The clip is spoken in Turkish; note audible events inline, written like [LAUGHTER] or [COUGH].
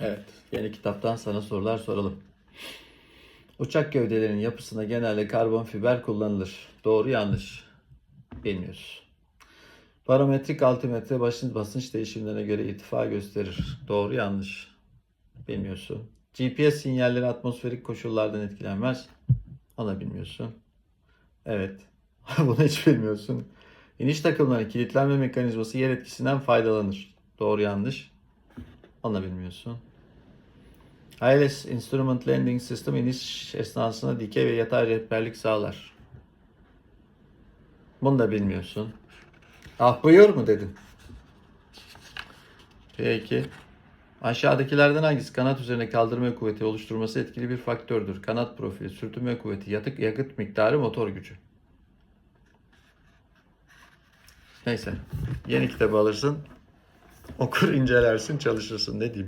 Evet, yeni kitaptan sana sorular soralım. Uçak gövdelerinin yapısına genelde karbon fiber kullanılır. Doğru yanlış? Bilmiyoruz. Barometrik altimetre basınç, basınç değişimlerine göre irtifa gösterir. Doğru yanlış? Bilmiyorsun. GPS sinyalleri atmosferik koşullardan etkilenmez. Onu da bilmiyorsun. Evet. [LAUGHS] Bunu hiç bilmiyorsun. İniş takımlarının kilitlenme mekanizması yer etkisinden faydalanır. Doğru yanlış? Onu da bilmiyorsun. ILS Instrument Landing System iniş esnasında dikey ve yatay rehberlik sağlar. Bunu da bilmiyorsun. Ah buyur mu dedin? Peki. Aşağıdakilerden hangisi kanat üzerine kaldırma kuvveti oluşturması etkili bir faktördür? Kanat profili, sürtünme kuvveti, yatık yakıt miktarı, motor gücü. Neyse. Yeni kitabı alırsın. Okur, incelersin, çalışırsın. Ne diyeyim?